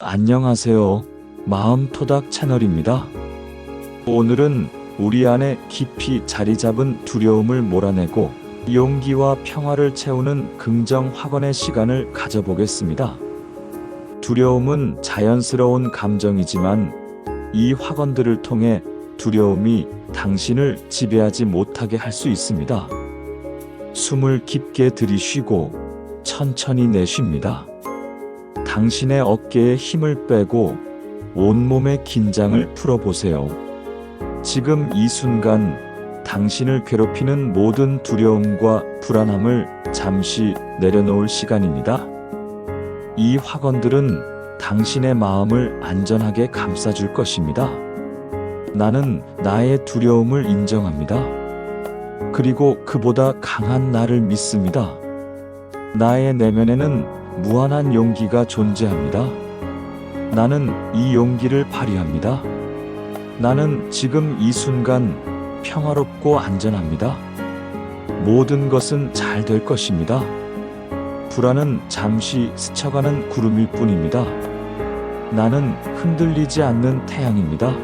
안녕하세요. 마음토닥 채널입니다. 오늘은 우리 안에 깊이 자리 잡은 두려움을 몰아내고 용기와 평화를 채우는 긍정 확언의 시간을 가져보겠습니다. 두려움은 자연스러운 감정이지만 이 확언들을 통해 두려움이 당신을 지배하지 못하게 할 수 있습니다. 숨을 깊게 들이쉬고 천천히 내쉽니다. 당신의 어깨에 힘을 빼고 온몸의 긴장을 풀어보세요. 지금 이 순간 당신을 괴롭히는 모든 두려움과 불안함을 잠시 내려놓을 시간입니다. 이 확언들은 당신의 마음을 안전하게 감싸줄 것입니다. 나는 나의 두려움을 인정합니다. 그리고 그보다 강한 나를 믿습니다. 나의 내면에는 무한한 용기가 존재합니다. 나는 이 용기를 발휘합니다. 나는 지금 이 순간 평화롭고 안전합니다. 모든 것은 잘 될 것입니다. 불안은 잠시 스쳐가는 구름일 뿐입니다. 나는 흔들리지 않는 태양입니다.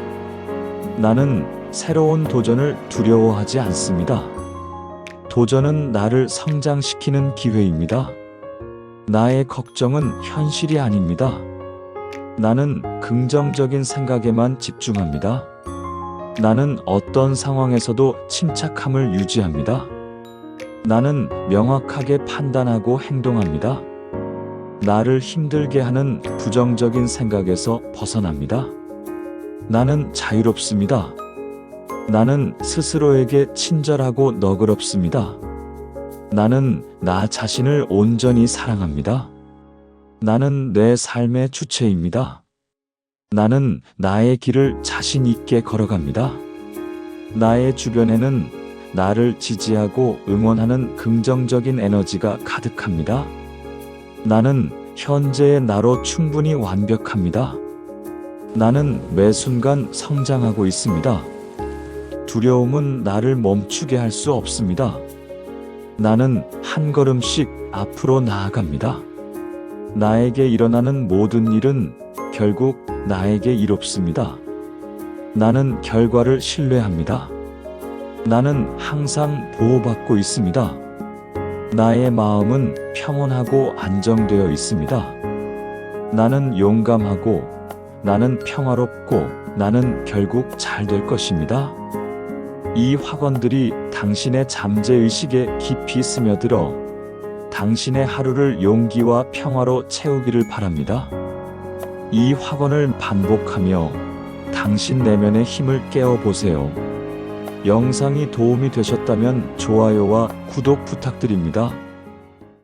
나는 새로운 도전을 두려워하지 않습니다. 도전은 나를 성장시키는 기회입니다. 나의 걱정은 현실이 아닙니다. 나는 긍정적인 생각에만 집중합니다. 나는 어떤 상황에서도 침착함을 유지합니다. 나는 명확하게 판단하고 행동합니다. 나를 힘들게 하는 부정적인 생각에서 벗어납니다. 나는 자유롭습니다. 나는 스스로에게 친절하고 너그럽습니다. 나는 나 자신을 온전히 사랑합니다. 나는 내 삶의 주체입니다. 나는 나의 길을 자신 있게 걸어갑니다. 나의 주변에는 나를 지지하고 응원하는 긍정적인 에너지가 가득합니다. 나는 현재의 나로 충분히 완벽합니다. 나는 매 순간 성장하고 있습니다. 두려움은 나를 멈추게 할 수 없습니다. 나는 한 걸음씩 앞으로 나아갑니다. 나에게 일어나는 모든 일은 결국 나에게 이롭습니다. 나는 결과를 신뢰합니다. 나는 항상 보호받고 있습니다. 나의 마음은 평온하고 안정되어 있습니다. 나는 용감하고 나는 평화롭고 나는 결국 잘 될 것입니다. 이 확언들이 당신의 잠재의식에 깊이 스며들어 당신의 하루를 용기와 평화로 채우기를 바랍니다. 이 확언을 반복하며 당신 내면의 힘을 깨어보세요. 영상이 도움이 되셨다면 좋아요와 구독 부탁드립니다.